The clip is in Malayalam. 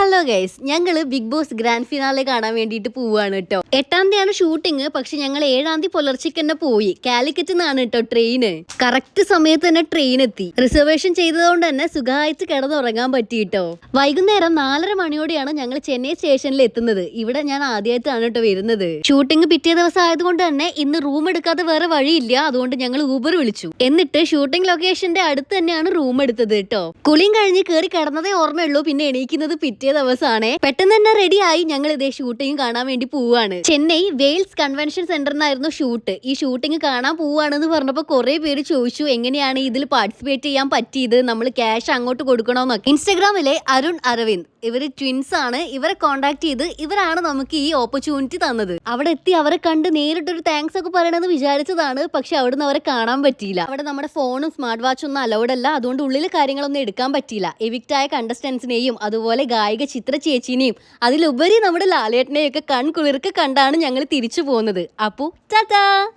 ഹലോ ഗൈസ് ഞങ്ങൾ ബിഗ് ബോസ് ഗ്രാൻഡ് ഫിനാലെ കാണാൻ വേണ്ടിയിട്ട് പോവുകയാണ് കേട്ടോ എട്ടാം തീയതിയാണ് ഷൂട്ടിങ് പക്ഷെ ഞങ്ങൾ ഏഴാം തീയതി പുലർച്ചയ്ക്ക് തന്നെ പോയി. കാലിക്കറ്റ് നിന്നാണ് കേട്ടോ ട്രെയിന് കറക്റ്റ് സമയത്ത് തന്നെ ട്രെയിൻ എത്തി. റിസർവേഷൻ ചെയ്തതുകൊണ്ട് തന്നെ സുഖമായിട്ട് കിടന്നുറങ്ങാൻ പറ്റി കേട്ടോ വൈകുന്നേരം നാലര മണിയോടെയാണ് ഞങ്ങൾ ചെന്നൈ സ്റ്റേഷനിൽ എത്തുന്നത്. ഇവിടെ ഞാൻ ആദ്യമായിട്ടാണ് കേട്ടോ വരുന്നത്. ഷൂട്ടിംഗ് പിറ്റേ ദിവസം ആയതുകൊണ്ട് തന്നെ ഇന്ന് റൂം എടുക്കാതെ വേറെ വഴിയില്ല. അതുകൊണ്ട് ഞങ്ങൾ ഊബർ വിളിച്ചു. എന്നിട്ട് ഷൂട്ടിംഗ് ലൊക്കേഷന്റെ അടുത്ത് തന്നെയാണ് റൂം എടുത്തത് കേട്ടോ കുളിയും കഴിഞ്ഞ് കയറി കിടന്നതേ ഓർമ്മയുള്ളൂ. പിന്നെ എണീക്കുന്നത് പിറ്റേ ദിവസമാണ്. പെട്ടെന്ന് തന്നെ ആയി ഞങ്ങൾ ഇതേ ഷൂട്ടിംഗ് കാണാൻ വേണ്ടി പോവാണ് ചെന്നൈ വെയിൽസ് കൺവെൻഷൻ സെന്ററിനായിരുന്നു ഷൂട്ട് ഈ ഷൂട്ടിംഗ് കാണാൻ പോവാണെന്ന് പറഞ്ഞപ്പോൾ കുറെ പേര് ചോദിച്ചു എങ്ങനെയാണ് ഇതിൽ പാർട്ടിസിപ്പേറ്റ് ചെയ്യാൻ പറ്റിയത്? നമ്മൾ ക്യാഷ് അങ്ങോട്ട് കൊടുക്കണോന്നൊക്കെ. ഇൻസ്റ്റാഗ്രാമിലെ അരുൺ അരവിന്ദ് ഇവർ ട്വിൻസ് ആണ്. ഇവരെ കോണ്ടാക്ട് ചെയ്ത് ഇവരാണ് നമുക്ക് ഈ ഓപ്പർച്യൂണിറ്റി തന്നത്. അവിടെ എത്തി അവരെ കണ്ട് നേരിട്ടൊരു താങ്ക്സ് ഒക്കെ പറയണമെന്ന് വിചാരിച്ചതാണ്. പക്ഷെ അവിടുന്ന് അവരെ കാണാൻ പറ്റിയില്ല. അവിടെ നമ്മുടെ ഫോണും സ്മാർട്ട് വാച്ചും ഒന്നും അലൗഡ് അല്ല. അതുകൊണ്ട് ഉള്ളിലെ കാര്യങ്ങളൊന്നും എടുക്കാൻ പറ്റിയില്ല. എവിക്റ്റായ കണ്ടസ്റ്റൻസിനെയും അതുപോലെ ഗായിക ചിത്ര ചേച്ചീനെയും അതിലുപരി നമ്മുടെ ലാലേട്ടനെയൊക്കെ കൺകുളിർക്ക് കണ്ടാണ് ഞങ്ങൾ തിരിച്ചു പോകുന്നത്. അപ്പു ടാറ്റാ